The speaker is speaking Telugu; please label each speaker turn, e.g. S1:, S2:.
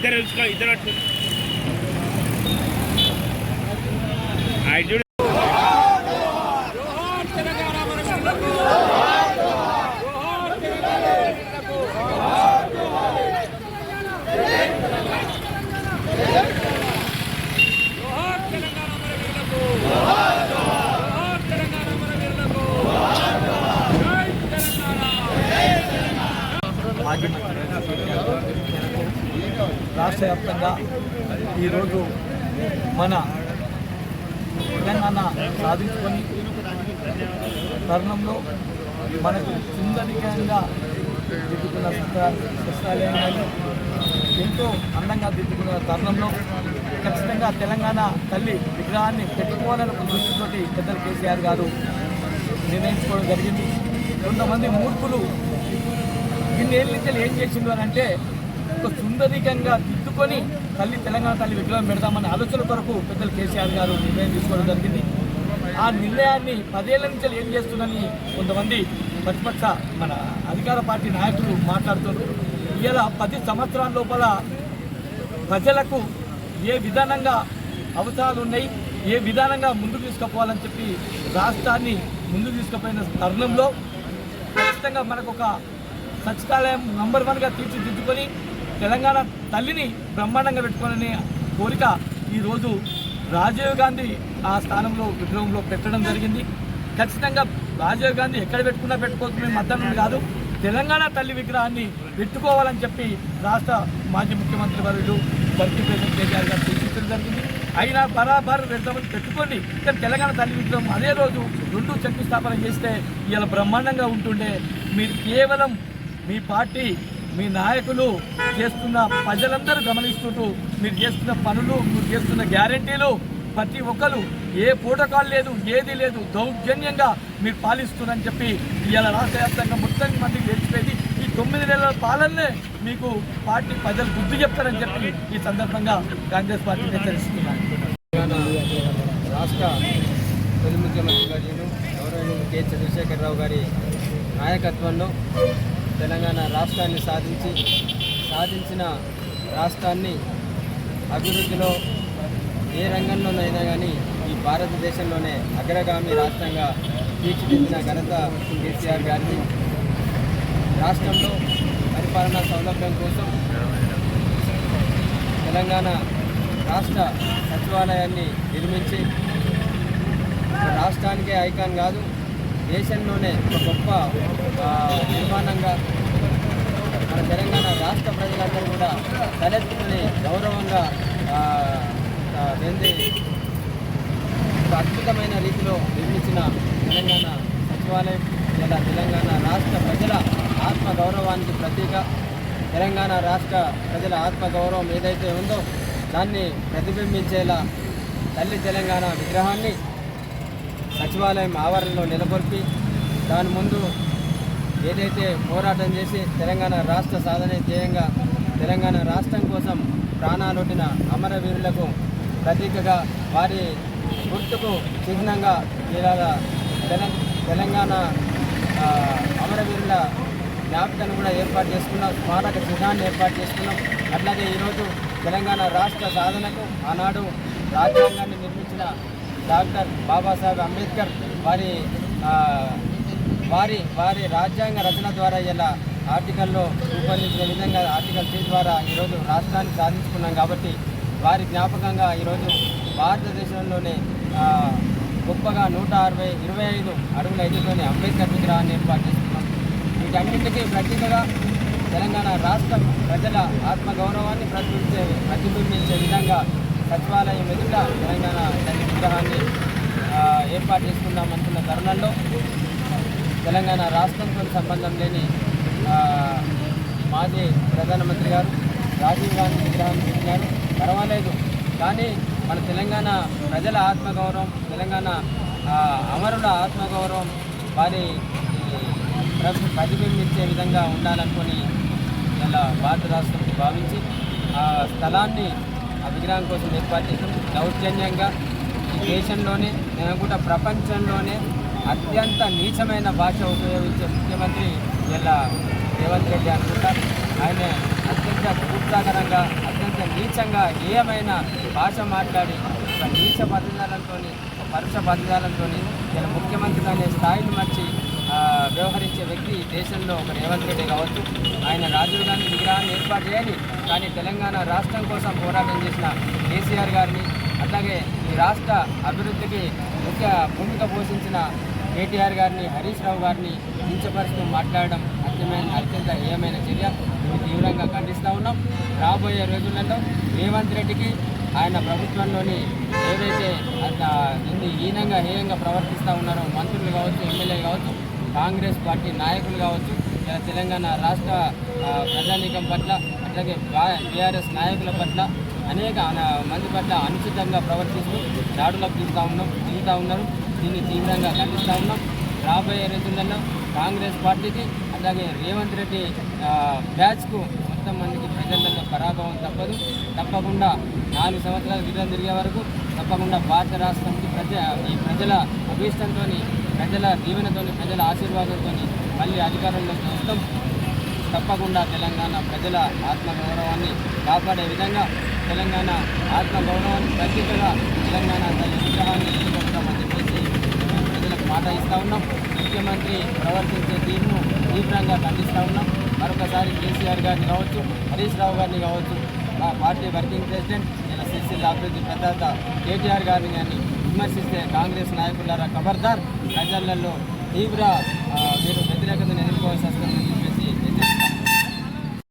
S1: ఇద్దరు తెలుసుకో ఇద్దరు
S2: రాష్ట్ర ఈరోజు మన తెలంగాణ సాధించుకొని తరుణంలో మనకు సుందరికంగా దిద్దుకున్న సస్యాలయాలు ఎంతో అందంగా దిద్దుకున్న తరుణంలో ఖచ్చితంగా తెలంగాణ తల్లి విగ్రహాన్ని పెట్టుకోవాలని ఒక దృష్టితోటి పెద్దలు కేసీఆర్ గారు నిర్ణయించుకోవడం జరిగింది. కొంతమంది మూర్ఖులు ఇన్నేళ్ళ నుంచి ఏం చేసిండు అని అంటే ఒక సుందరికంగా దిద్దుకొని తల్లి తెలంగాణ తల్లి విగ్రహం పెడదామన్న ఆలోచన కొరకు పెద్దలు కేసీఆర్ గారు నిర్ణయం తీసుకోవడం జరిగింది. ఆ నిర్ణయాన్ని పదేళ్ళ నుంచి ఏం చేస్తుందని కొంతమంది ప్రతిపక్ష మన అధికార పార్టీ నాయకులు మాట్లాడుతున్నారు. ఇలా పది సంవత్సరాల లోపల ప్రజలకు ఏ విధానంగా అవసరాలు ఉన్నాయి ఏ విధానంగా ముందుకు తీసుకుపోవాలని చెప్పి రాష్ట్రాన్ని ముందుకు తీసుకుపోయిన తరుణంలో ఖచ్చితంగా మనకు ఒక సచివాలయం నంబర్ వన్గా తీర్చిదిద్దుకొని తెలంగాణ తల్లిని బ్రహ్మాండంగా పెట్టుకోవాలనే కోరిక ఈరోజు రాజీవ్ గాంధీ ఆ స్థానంలో విగ్రహంలో పెట్టడం జరిగింది. ఖచ్చితంగా రాజీవ్ గాంధీ ఎక్కడ పెట్టుకున్నా పెట్టుకోవచ్చు మేము మద్దతు కాదు తెలంగాణ తల్లి విగ్రహాన్ని పెట్టుకోవాలని చెప్పి రాష్ట్ర మాజీ ముఖ్యమంత్రి వర్యుడు బర్కీ ప్రెసిడెంట్ కేసీఆర్ గారు సూచించడం జరిగింది. అయినా బరాబర్ పెడతామని పెట్టుకోండి. కానీ తెలంగాణ తల్లి విగ్రహం అదే రోజు రెండు శంకుస్థాపన చేస్తే ఇలా బ్రహ్మాండంగా ఉంటుండే. మీరు కేవలం మీ పార్టీ మీ నాయకులు చేస్తున్న ప్రజలందరూ గమనిస్తుంటూ మీరు చేస్తున్న పనులు మీరు చేస్తున్న గ్యారంటీలు ప్రతి ఒక్కరు ఏ ప్రోటోకాల్ లేదు ఏది లేదు దౌర్జన్యంగా మీరు పాలిస్తున్నారని చెప్పి ఇవాళ రాష్ట్ర వ్యాప్తంగా మొత్తం మందికి తెలిసిపోయింది ఈ తొమ్మిది నెలల పాలననే మీకు పార్టీ ప్రజలు బుద్ధి చెప్తారని చెప్పి ఈ సందర్భంగా కాంగ్రెస్ పార్టీ హెచ్చరిస్తున్నారు.
S3: రాష్ట్ర తొలి ముఖ్యమంత్రి గారు గౌరవనీయులు కె చంద్రశేఖరరావు గారి నాయకత్వంలో తెలంగాణ రాష్ట్రాన్ని సాధించి సాధించిన రాష్ట్రాన్ని అభివృద్ధిలో ఏ రంగంలోనైనా కానీ ఈ భారతదేశంలోనే అగ్రగామి రాష్ట్రంగా తీర్చిదిద్దిన ఘనత కేసీఆర్ గారిని రాష్ట్రంలో పరిపాలనా సౌలభ్యం కోసం తెలంగాణ రాష్ట్ర సచివాలయాన్ని నిర్మించి రాష్ట్రానికే ఐకాన్ కాదు దేశంలోనే ఒక గొప్ప నిర్మాణంగా మన తెలంగాణ రాష్ట్ర ప్రజలందరూ కూడా తలెత్తుకుని గౌరవంగా ఆ, ఒక అద్భుతమైన రీతిలో నిర్మించిన తెలంగాణ సచివాలయం లేదా తెలంగాణ రాష్ట్ర ప్రజల ఆత్మ గౌరవానికి ప్రతీక. తెలంగాణ రాష్ట్ర ప్రజల ఆత్మ గౌరవం ఏదైతే ఉందో దాన్ని ప్రతిబింబించేలా తల్లి తెలంగాణ విగ్రహాన్ని సచివాలయం ఆవరణలో నెలకొల్పి దాని ముందు ఏదైతే పోరాటం చేసి తెలంగాణ రాష్ట్ర సాధన ధ్యేయంగా తెలంగాణ రాష్ట్రం కోసం ప్రాణాలొట్టిన అమరవీరులకు ప్రతీకగా వారి గుర్తుకు చిహ్నంగా ఇలాగా తెలం తెలంగాణ అమరవీరుల జ్ఞాపికను కూడా ఏర్పాటు చేసుకున్నాం స్మారక చిహ్నాన్ని ఏర్పాటు చేసుకున్నాం. అట్లాగే ఈరోజు తెలంగాణ రాష్ట్ర సాధనకు ఆనాడు రాజ్యాంగాన్ని నిర్మించిన డాక్టర్ బాబాసాహెబ్ అంబేద్కర్ వారి వారి వారి రాజ్యాంగ రచన ద్వారా ఇలా ఆర్టికల్లో రూపొందించిన విధంగా ఆర్టికల్ త్రీ ద్వారా ఈరోజు రాష్ట్రాన్ని సాధించుకున్నాం కాబట్టి వారి జ్ఞాపకంగా ఈరోజు భారతదేశంలోనే గొప్పగా నూట అరవై ఇరవై ఐదు అడుగుల ఐదుతోనే అంబేద్కర్ విగ్రహాన్ని ఏర్పాటు చేస్తున్నాం వీటన్నింటికీ ప్రత్యేకగా తెలంగాణ రాష్ట్ర ప్రజల ఆత్మగౌరవాన్ని ప్రతిబింబించే ప్రతిబింబించే విధంగా సచివాలయం ఎదుట తెలంగాణ తల్లి విగ్రహాన్ని ఏర్పాటు చేసుకుందామంటున్న తరుణంలో తెలంగాణ రాష్ట్రంతో సంబంధం లేని మాజీ ప్రధానమంత్రి గారు రాజీవ్ గాంధీ విగ్రహం పెట్టినారు. పర్వాలేదు. కానీ మన తెలంగాణ ప్రజల ఆత్మగౌరవం తెలంగాణ అమరుల ఆత్మగౌరవం వారి ప్ర- ప్రతిబింబించే విధంగా ఉండాలనుకొని ఇలా భారత రాష్ట్రం భావించి ఆ స్థలాన్ని ఆ విగ్రహం కోసం ఏర్పాటు చేసాం దౌర్జన్యంగా ఈ దేశంలోనే నేను కూడా ప్రపంచంలోనే అత్యంత నీచమైన భాష ఉపయోగించే ముఖ్యమంత్రి ఇలా రేవంత్ రెడ్డి అనుకుంటారు. ఆయన అత్యంత ఉత్సాహకరంగా అత్యంత నీచంగా ఏమైన భాష మాట్లాడి ఒక నీచ పదజాలంతో ఒక పరుష పదజాలంతో ఇలా ముఖ్యమంత్రి అనే స్థాయిని మర్చి వ్యవహరించే వ్యక్తి దేశంలో ఒక రేవంత్ రెడ్డి కావచ్చు. ఆయన రాజీవ్ గాంధీ విగ్రహాన్ని ఏర్పాటు చేయాలి కానీ తెలంగాణ రాష్ట్రం కోసం పోరాటం చేసిన కేసీఆర్ గారిని అట్లాగే ఈ రాష్ట్ర అభివృద్ధికి ముఖ్య భూమిక పోషించిన కేటీఆర్ గారిని హరీష్ రావు గారిని కించపరుస్తూ మాట్లాడడం అత్యమైన అత్యంత హేయమైన చర్య. మేము తీవ్రంగా ఖండిస్తూ ఉన్నాం. రాబోయే రోజులలో రేవంత్ రెడ్డికి ఆయన ప్రభుత్వంలోని ఏదైతే అంత ఎన్ని హీనంగా హేయంగా ప్రవర్తిస్తూ ఉన్నారో మంత్రులు కావచ్చు ఎమ్మెల్యే కావచ్చు కాంగ్రెస్ పార్టీ నాయకులు కావచ్చు ఇలా తెలంగాణ రాష్ట్ర ప్రజానీకం పట్ల అట్లాగే బీఆర్ఎస్ నాయకుల పట్ల అనేక మంది పట్ల అనుచితంగా ప్రవర్తిస్తూ దాడులకు దిగుతూ ఉన్నాం దిగుతూ ఉన్నారు. దీన్ని తీవ్రంగా ఖండిస్తూ ఉన్నాం. రాబోయే రోజులలో కాంగ్రెస్ పార్టీకి అలాగే రేవంత్ రెడ్డి బ్యాచ్కు మొత్తం మందికి ప్రజలలో పరాభవం తప్పదు. తప్పకుండా నాలుగు సంవత్సరాల విధులు తిరిగే వరకు తప్పకుండా భారత రాష్ట్రానికి ప్రజ ఈ ప్రజల అభీష్టంతో ప్రజల దీవెనతో ప్రజల ఆశీర్వాదంతో మళ్ళీ అధికారంలోకి వస్తాం. తప్పకుండా తెలంగాణ ప్రజల ఆత్మగౌరవాన్ని కాపాడే విధంగా తెలంగాణ ఆత్మగౌరవాన్ని ప్రత్యేకంగా తెలంగాణ తల్లి విగ్రహాన్ని ఎదుర్కొంటామని చెప్పేసి ప్రజలకు మాట ఇస్తా ఉన్నాం. ముఖ్యమంత్రి ప్రవర్తించే తీరును తీవ్రంగా ఖండిస్తూ ఉన్నాం. మరొకసారి కేసీఆర్ గారిని కావచ్చు హరీష్ రావు గారిని కావచ్చు మా పార్టీ వర్కింగ్ ప్రెసిడెంట్ నేను సిరిసిల్ల అభివృద్ధి ప్రదాత కేటీఆర్ గారిని కానీ విమర్శిస్తే కాంగ్రెస్ నాయకులారా ఖబర్దార్ ప్రజలలో తీవ్ర మీరు వ్యతిరేకతను ఎదుర్కోవాల్సి వస్తుంది.